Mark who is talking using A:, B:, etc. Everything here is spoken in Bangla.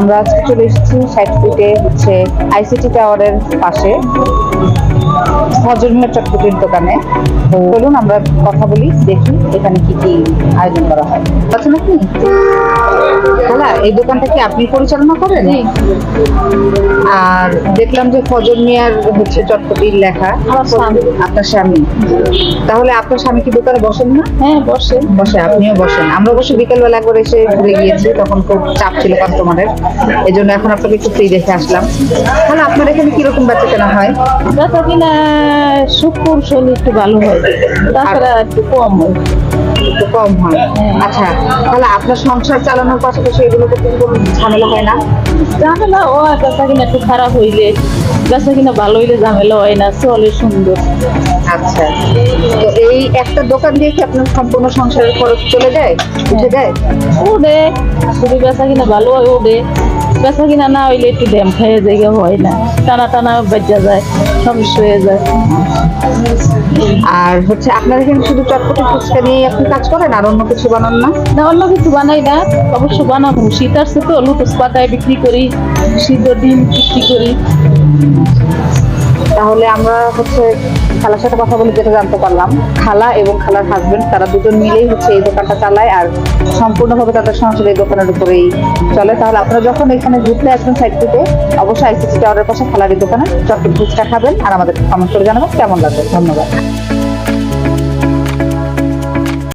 A: আমরা আজকে চলে এসেছি ষাট ফিটে হচ্ছে আইসিটি টাওয়ারের পাশে। হজরমের চটপটির দোকানে। বলুন আমরা কথা বলি, দেখি এখানে কি কি আয়োজন করা হয়। আছে নাকি? খালা এই দোকানটা কি আপনি পরিচালনা করেন? আর দেখলাম যে ফজর মিয়ার হচ্ছে চটপটির লেখা। আপনার স্বামী। তাহলে আপনার স্বামী কি দোকানে বসেন না?
B: হ্যাঁ বসে।
A: বসে আপনিও বসেন। আমরা অবশ্য বিকেলবেলা একবার এসে ঘুরে গিয়েছি তখন খুব চাপ ছিল কাস্টমারের। এই জন্য এখন আপনাকে একটু ফ্রি দেখে আসলাম। তাহলে আপনার এখানে কীরকম বেচা কেনা হয়?
B: বেচা কিনা শুক্র শনি একটু ভালো হয়। তাছাড়া একটু কম হয়।
A: একটু কম হয়। আচ্ছা তাহলে আপনার সংসার চালানোর পাশাপাশি এগুলো করতে কোনো ঝামেলা হয় না?
B: ঝামেলা হয় বেচা কিনা একটু খারাপ হইলে বেচা কিনা ভালো হইলে ঝামেলা হয় না চলে সুন্দর।
A: আচ্ছা তো এই একটা দোকান দিয়ে কি আপনার সম্পূর্ণ সংসারের খরচ চলে যায় উঠে যায়?
B: ওডে যদি বেচা কিনা ভালো হয় ওডে বেচা কিনা না হইলে একটু ড্যাম খাইয়ে জায়গা হয় না। টানা টানা বেজা যায় সমস্যা হয়ে যায়।
A: আর হচ্ছে আপনার এখানে শুধু চটপটি ফুচকা নিয়ে আপনি কাজ করেন আর অন্য কিছু বানান না?
B: না অন্য কিছু বানাই না। অবশ্য বানাবো। শীত আসছে তো লুটুস পাতায় বিক্রি করি শীত ডিম বিক্রি করি।
A: তাহলে আমরা হচ্ছে খালার সাথে কথা বলে যেটা জানতে পারলাম, খালা এবং খালার হাজবেন্ড তারা দুজন মিলেই হচ্ছে এই দোকানটা চালায় আর সম্পূর্ণভাবে তাদের সংসার এই দোকানের উপরেই চলে। তাহলে আপনারা যখন এখানে ঘুরতে আসবেন সাইড থেকে, অবশ্যই আইসিসি টাওয়ারের পাশে খালার এই দোকানে চটপট ফুচকা খাবেন আর আমাদের কমেন্ট করে জানাবেন। কেমন লাগবে ধন্যবাদ।